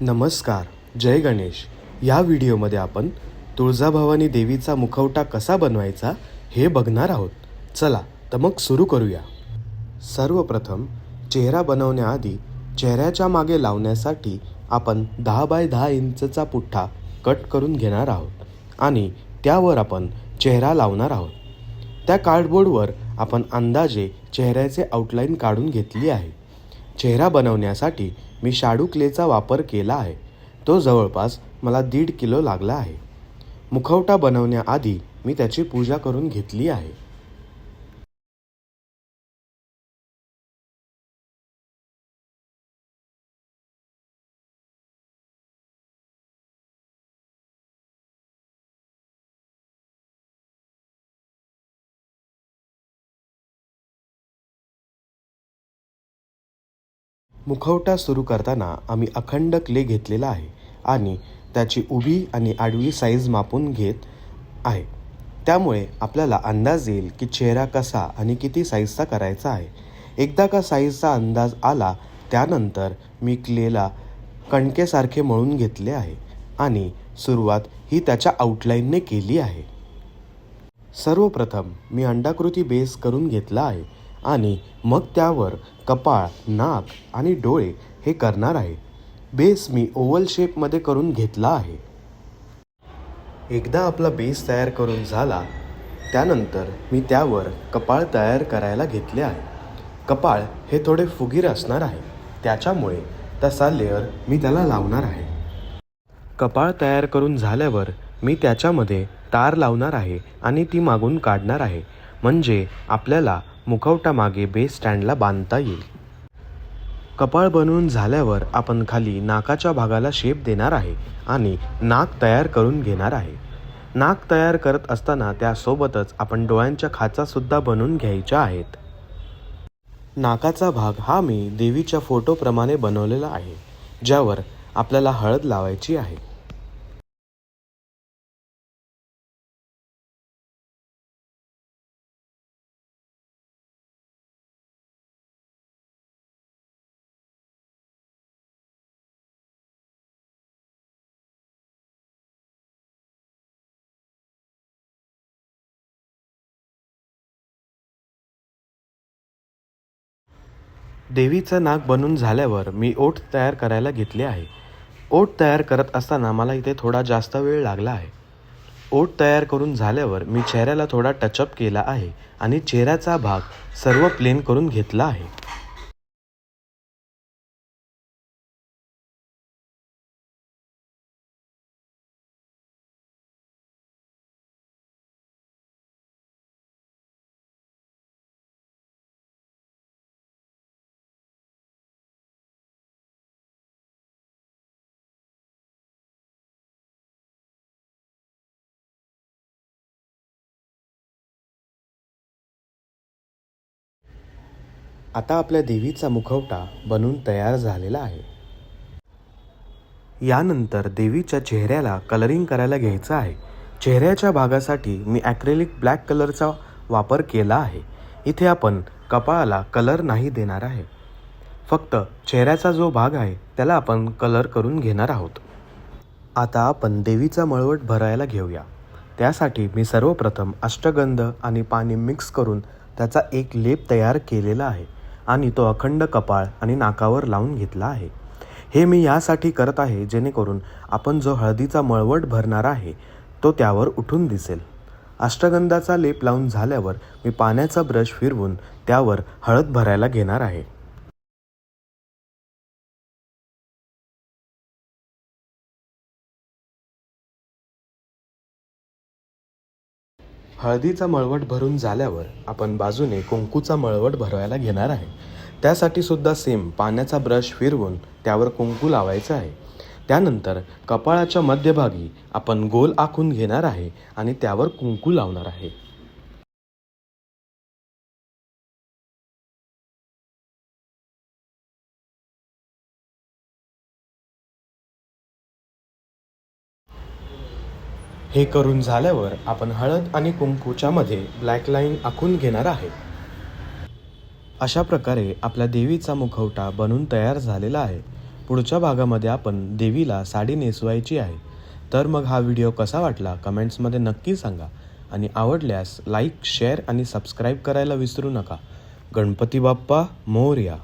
नमस्कार जय गणेश. या व्हिडिओमध्ये आपण तुळजाभवानी देवीचा मुखवटा कसा बनवायचा हे बघणार आहोत. चला तर मग सुरू करूया. सर्वप्रथम चेहरा बनवण्याआधी चेहऱ्याच्या मागे लावण्यासाठी आपण दहा बाय दहा इंचचा पुठ्ठा कट करून घेणार आहोत आणि त्यावर आपण चेहरा लावणार आहोत. त्या कार्डबोर्डवर आपण अंदाजे चेहऱ्याचे आउटलाईन काढून घेतली आहे. चेहरा बनवण्यासाठी मी शाडू क्लेचा वापर केला आहे. तो जवळपास मला दीड किलो लागला आहे. मुखवटा बनवण्याआधी मी त्याची पूजा करून घेतली आहे. मुखवटा सुरू करताना आम्ही अखंड क्ले घेतलेला आहे आणि त्याची उभी आणि आडवी साईज मापून घेत आहे. त्यामुळे आपल्याला अंदाज येईल की चेहरा कसा आणि किती साईजचा करायचा आहे. एकदा का साईजचा अंदाज आला त्यानंतर मी क्लेला कणकेसारखे मळून घेतले आहे आणि सुरुवात ही त्याच्या आउटलाईनने केली आहे. सर्वप्रथम मी अंडाकृती बेस करून घेतला आहे. आणि मग त्यावर कपाळ नाक आणि डोळे हे करणार आहे. बेस मी ओव्हल शेपमध्ये करून घेतला आहे. एकदा आपला बेस तयार करून झाला त्यानंतर मी त्यावर कपाळ तयार करायला घेतले आहे. कपाळ हे थोडे फुगीर असणार आहे त्याच्यामुळे तसा लेअर मी त्याला लावणार आहे. कपाळ तयार करून झाल्यावर मी त्याच्यामध्ये तार लावणार आहे आणि ती मागून काढणार आहे. म्हणजे आपल्याला मुखवटा मागे बेस स्टँडला बांधता येईल. कपाळ बनवून झाल्यावर आपण खाली नाकाच्या भागाला शेप देणार आहे आणि नाक तयार करून घेणार आहे. नाक तयार करत असताना त्यासोबतच आपण डोळ्यांच्या खाचासुद्धा बनवून घ्यायच्या आहेत. नाकाचा भाग हा मी देवीच्या फोटोप्रमाणे बनवलेला आहे ज्यावर आपल्याला हळद लावायची आहे. देवीचं नाक बनून झाल्यावर मी ओठ तयार करायला घेतले आहे. ओठ तयार करत असताना मला इथे थोडा जास्त वेळ लागला आहे. ओठ तयार करून झाल्यावर मी चेहऱ्याला थोडा टचअप केला आहे आणि चेहऱ्याचा भाग सर्व प्लेन करून घेतला आहे. आता आपल्या देवीचा मुखवटा बनून तयार झालेला आहे. यानंतर देवीच्या चेहऱ्याला कलरिंग करायला घ्यायचं आहे. चेहऱ्याच्या भागासाठी मी ॲक्रेलिक ब्लॅक कलरचा वापर केला आहे. इथे आपण कपाळाला कलर नाही देणार आहे. फक्त चेहऱ्याचा जो भाग आहे त्याला आपण कलर करून घेणार आहोत. आता आपण देवीचा मळवट भरायला घेऊया. त्यासाठी मी सर्वप्रथम अष्टगंध आणि पाणी मिक्स करून त्याचा एक लेप तयार केलेला आहे. आणि तो अखंड कपाळ आणि नाकावर लावून घेतला आहे. हे मी यासाठी करत आहे जेणेकरून आपण जो हळदीचा मळवट भरणार आहे तो त्यावर उठून दिसेल. अष्टगंधाचा लेप लावून झाल्यावर मी पाण्याचा ब्रश फिरवून त्यावर हळद भरायला घेणार आहे. हळदीचा मळवट भरून झाल्यावर आपण बाजूने कुंकूचा मळवट भरवायला घेणार आहे. त्यासाठी सुद्धा सेम पाण्याचा ब्रश फिरवून त्यावर कुंकू लावायचं आहे. त्यानंतर कपाळाच्या मध्यभागी आपण गोल आखून घेणार आहे आणि त्यावर कुंकू लावणार आहे. हे करून झाल्यावर आपण हळद आणि कुंकूच्या मध्ये ब्लॅक लाईन आखून घेणार आहे. अशा प्रकारे आपल्या देवीचा मुखवटा बनून तयार झालेला आहे. पुढच्या भागामध्ये आपण देवीला साडी नेसवायची आहे. तर मग हा व्हिडिओ कसा वाटला कमेंट्समध्ये नक्की सांगा आणि आवडल्यास लाईक शेअर आणि सबस्क्राईब करायला विसरू नका. गणपती बाप्पा मोर्या.